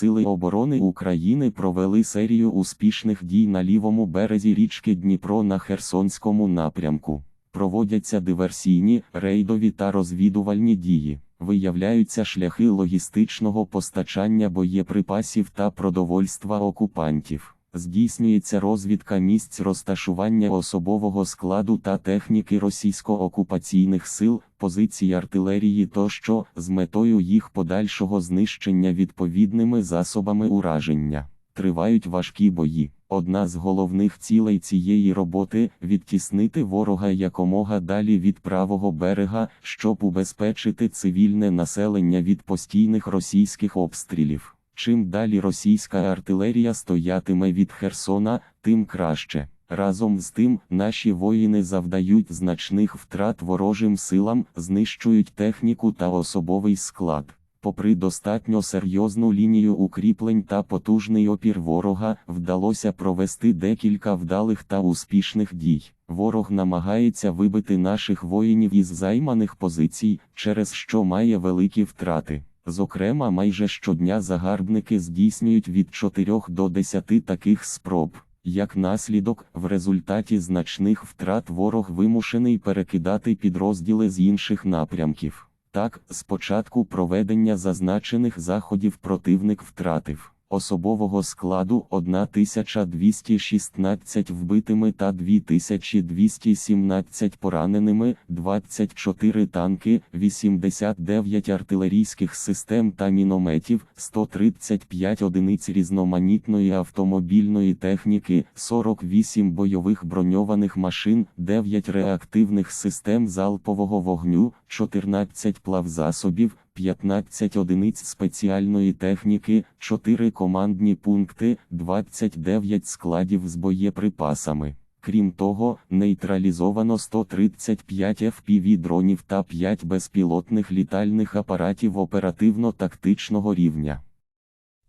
Сили оборони України провели серію успішних дій на лівому березі річки Дніпро на Херсонському напрямку. Проводяться диверсійні, рейдові та розвідувальні дії. Виявляються шляхи логістичного постачання боєприпасів та продовольства окупантів. Здійснюється розвідка місць розташування особового складу та техніки російсько-окупаційних сил, позицій артилерії тощо з метою їх подальшого знищення відповідними засобами ураження. Тривають важкі бої. Одна з головних цілей цієї роботи відтіснити ворога якомога далі від правого берега, щоб убезпечити цивільне населення від постійних російських обстрілів. Чим далі російська артилерія стоятиме від Херсона, тим краще. Разом з тим, наші воїни завдають значних втрат ворожим силам, знищують техніку та особовий склад. Попри достатньо серйозну лінію укріплень та потужний опір ворога, вдалося провести декілька вдалих та успішних дій. Ворог намагається вибити наших воїнів із займаних позицій, через що має великі втрати. Зокрема, майже щодня загарбники здійснюють від 4 до 10 таких спроб. Як наслідок, в результаті значних втрат ворог вимушений перекидати підрозділи з інших напрямків. Так, з початку проведення зазначених заходів противник втратив особового складу 1216 вбитими та 2217 пораненими, 24 танки, 89 артилерійських систем та мінометів, 135 одиниць різноманітної автомобільної техніки, 48 бойових броньованих машин, 9 реактивних систем залпового вогню, 14 плавзасобів, 15 одиниць спеціальної техніки, 4 командні пункти, 29 складів з боєприпасами. Крім того, нейтралізовано 135 FPV дронів та 5 безпілотних літальних апаратів оперативно-тактичного рівня.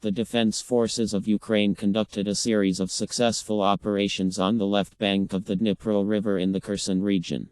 The Defense Forces of Ukraine conducted a series of successful operations on the left bank of the Dnipro River in the Kherson region.